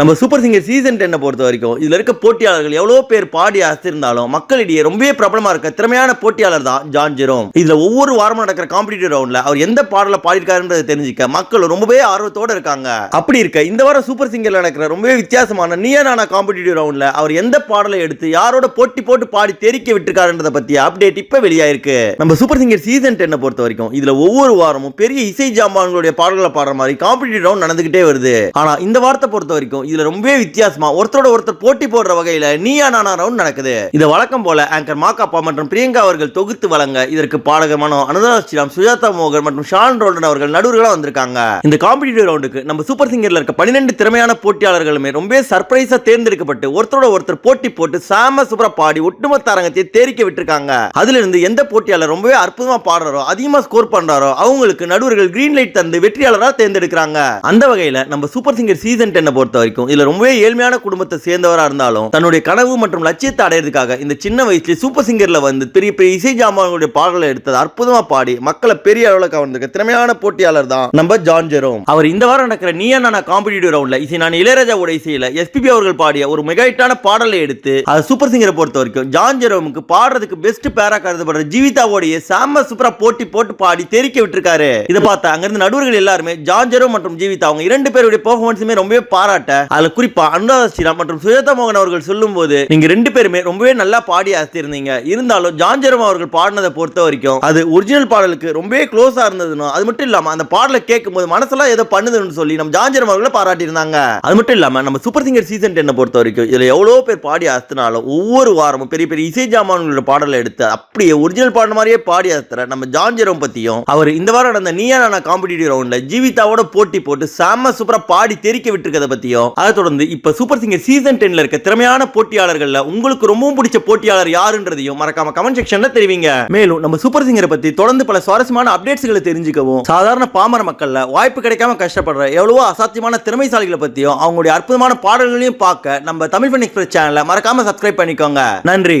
நம்ம super singer season டென்னை பொறுத்த வரைக்கும் இதில் இருக்க போட்டியாளர்கள் எவ்வளோ பேர் பாடி அசைந்தாலும் மக்களிடையே ரொம்பவே பிரபலமாக இருக்க திறமையான போட்டியாளர் தான் ஜான் ஜெரோம். இதில் ஒவ்வொரு வாரமும் நடக்கிற காம்படிட்டிவ் ரவுண்டில் அவர் எந்த பாடல பாடியிருக்காருன்றதை தெரிஞ்சுக்க மக்கள் ரொம்பவே ஆர்வத்தோட இருக்காங்க. அப்படி இருக்க இந்த வாரம் சூப்பர் சிங்கரில் நடக்கிற ரொம்பவே வித்தியாசமான நீயா காம்படிட்டிவ் ரவுண்டில் அவர் எந்த பாடலை எடுத்து யாரோட போட்டி போட்டு பாடி தெரிக்க விட்டுருக்காருன்றதை பற்றிய அப்டேட் இப்போ வெளியாயிருக்கு. நம்ம சூப்பர் சிங்கர் சீசன் டென்னை பொறுத்த வரைக்கும் இதில் ஒவ்வொரு வாரமும் பெரிய இசை ஜாமான்களுடைய பாடல்களை பாடுற மாதிரி காம்படிட்டிவ் ரவுண்ட் நடந்துகிட்டே வருது. ஆனால் இந்த வாரத்தை பொறுத்த வரைக்கும் இதுல ரொம்பவே வித்தியாசமா ஒருத்தரோட ஒருத்தர் போட்டி போடுற வகையில நீயா நானா ரவுண்ட் நடக்குது. இது வழக்கம் போல ஆங்கர் மாக்காப்பா மற்றும் பிரியங்கா அவர்கள் தொகுத்து வழங்க இதற்கு பாடகர் மனோ அனுதா ஸ்ரீராம் சுஜாதா மோகன் மற்றும் ஷான் ரோல்டன் அவர்கள் நடுவர்களா வந்திருக்காங்க. இந்த காம்படிட்டிவ் ரவுண்டுக்கு நம்ம சூப்பர் சிங்கர்ல இருக்க பன்னிரெண்டு திறமையான போட்டியாளர்களுமே ரொம்ப சர்ப்ரைஸா தேர்ந்தெடுக்கப்பட்டு ஒருத்தரோட ஒருத்தர் போட்டி போட்டு சாம சூப்பராக பாடி ஒட்டுமொத்த அரங்கத்தை தேரிக்க விட்டுருக்காங்க. அதுல இருந்து எந்த போட்டியாளர் ரொம்பவே அற்புதமா பாடுறாரோ அதிகமா ஸ்கோர் பண்றாரோ அவங்களுக்கு நடுவர்கள் கிரீன் லைட் தந்து வெற்றியாளரா தேர்ந்தெடுக்கிறாங்க. அந்த வகையில நம்ம சூப்பர் சிங்கர் சீசன் டென்னை பொறுத்த வரைக்கும் இதுல ரொம்பவே ஏழ்மையான குடும்பத்தை சேர்ந்தவரா இருந்தாலும் தன்னுடைய கனவு மற்றும் லட்சியத்தை அடையிறதுக்காக இந்த சின்ன வயசுல சூப்பர் சிங்கர்ல வந்து பெரிய பெரிய இசை ஜாமான்களுடைய பாடல்களை எடுத்தது அற்புதமா பாடி மக்களை பெரிய அளவுல கவர்ந்திருக்க திறமையான போட்டியாளர் தான் நம்ம ஜான் ஜெரோம். அவர் இந்த வாரம் நடக்கிற நீயா நானா காம்படிட்டிவ் ரவுண்ட்ல இசை நான் இளையராஜாவோட இசையில எஸ்பிபி அவர்கள் பாடிய ஒரு மெகா ஹிட்டான பாடலை எடுத்து அது சூப்பர் சிங்கரை பொறுத்த வரைக்கும் ஜான் ஜெரோமுக்கு பாடுறதுக்கு பெஸ்ட் பேரா கருதப்படுற ஜீவிதாவோடைய சாம சூப்பரா போட்டி போட்டு பாடி தெரிக்க விட்டுருக்காரு. இதை பார்த்த அங்கிருந்து நடுவர்கள் எல்லாருமே ஜான் ஜெரோ மற்றும் ஜீவிதா அவங்க இரண்டு பேருடைய பெர்ஃபார்மன்ஸுமே ரொம்பவே பாராட்ட அதுல குறிப்பா அனுராதா ஸ்ரீராம் மற்றும் சுஜாதா மோகன் அவர்கள் சொல்லும்போது நீங்க ரெண்டு பேருமே ரொம்பவே நல்லா பாடி அசத்திருந்தீங்க இருந்தாலும் ஜான்ஜரம் அவர்கள் பாடினதை பொறுத்த வரைக்கும் அது ஒரிஜினல் பாடலுக்கு ரொம்பவே க்ளோஸா இருந்ததுன்னு அது மட்டும் இல்லாம அந்த பாடலை கேட்கும்போது மனசெல்லாம் ஏதோ பண்ணுதுன்னு சொல்லி நம்ம ஜான்ஜரம் அவர்களை பாராட்டியிருந்தாங்க. அது மட்டும் இல்லாம நம்ம சூப்பர் சிங்கர் சீசன் டென்னை பொறுத்த வரைக்கும் இதுல எவ்வளவு பேர் பாடி அசத்தினாலும் ஒவ்வொரு வாரமும் பெரிய பெரிய இசை ஜாமான்களோட பாடலை எடுத்து அப்படியே ஒரிஜினல் பாடின மாதிரியே பாடி அசத்துற நம்ம ஜான்ஜரம் பத்தியும் அவர் இந்த வாரம் நடந்த நீயா நானா காம்படிட்டிவ் ரவுண்ட்ல ஜீவிதாவோட போட்டி போட்டு செம்ம சூப்பரா பாடி தெரிக்க விட்டுருக்கத பத்தியும் அதை தொடர்ந்து இப்போ சூப்பர் சிங்கர் சீசன் டென்ல இருக்க திறமையான போட்டியாளர்களில் உங்களுக்கு ரொம்பவும் பிடிச்ச போட்டியாளர் யாருன்றதையும் மறக்காம கமெண்ட் செக்ஷன்ல தெரிவிங்க. மேலும் நம்ம சூப்பர் சிங்கரை பத்தி தொடர்ந்து பல சுவாரஸ்யமான அப்டேட்ஸ்களை தெரிஞ்சுக்கவும் சாதாரண பாமர மக்கள்ல வாய்ப்பு கிடைக்காம கஷ்டப்படுற எவ்வளவோ அசாத்தியமான திறமைசாலிகளை பத்தியும் அவங்களுடைய அற்புதமான பாடல்களையும் பார்க்க நம்ம தமிழ் ஃபன் எக்ஸ்பிரஸ் சேனலை மறக்காம சப்ஸ்கிரைப் பண்ணிக்கோங்க. நன்றி.